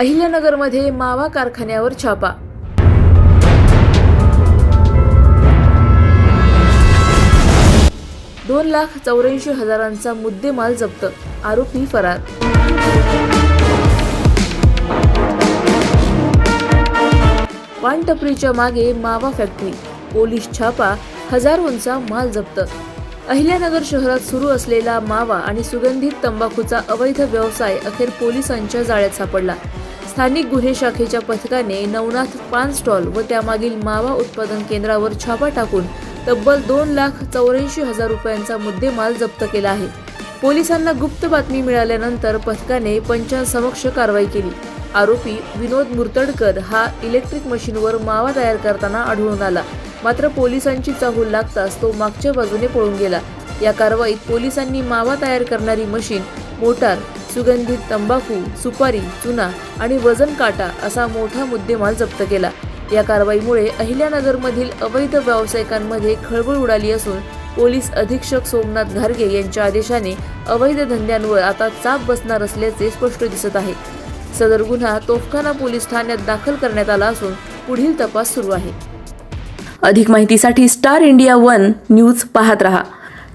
अहिल्यानगरमध्ये मावा कारखान्यावर छापा. दोन लाख चौऱ्याऐंशी हजारांचा मुद्देमाल जप्त. आरोपी फरार. पानटपरीच्या मागे मावा फॅक्टरी. पोलीस छापा हजारोंचा माल जप्त. अहिल्यानगर शहरात सुरू असलेला मावा आणि सुगंधित तंबाखूचा अवैध व्यवसाय अखेर पोलिसांच्या जाळ्यात सापडला. स्थानिक गुन्हे शाखेच्या पथकाने नवनाथ पान स्टॉल व त्यामागील मावा उत्पादन केंद्रावर छापा टाकून तब्बल दोन लाख चौऱ्याऐंशी हजार रुपयांचा मुद्देमाल जप्त केला आहे. पोलिसांना गुप्त बातमी मिळाल्यानंतर पथकाने पंचांसमक्ष कारवाई केली. आरोपी विनोद मुर्तडकर हा इलेक्ट्रिक मशीनवर मावा तयार करताना आढळून आला. मात्र पोलिसांची चाहूल लागताच तो मागच्या बाजूने पळून गेला. या कारवाईत पोलिसांनी मावा तयार करणारी मशीन मोटार सुगंधित तंबाखू सुपारी चुना आणि वजन काटा असा मोठा मुद्देमाल जप्त केला. या कारवाईमुळे अहिल्यानगरमधील अवैध व्यावसायिकांमध्ये खळबळ उडाली असून पोलीस अधीक्षक सोमनाथ घारगे यांच्या आदेशाने अवैध धंद्यांवर आता चाप बसणार असल्याचे स्पष्ट दिसत आहे. सदर गुन्हा तोफखाना पोलीस ठाण्यात दाखल करण्यात आला असून पुढील तपास सुरू आहे. अधिक माहितीसाठी स्टार इंडिया वन न्यूज पाहत रहा.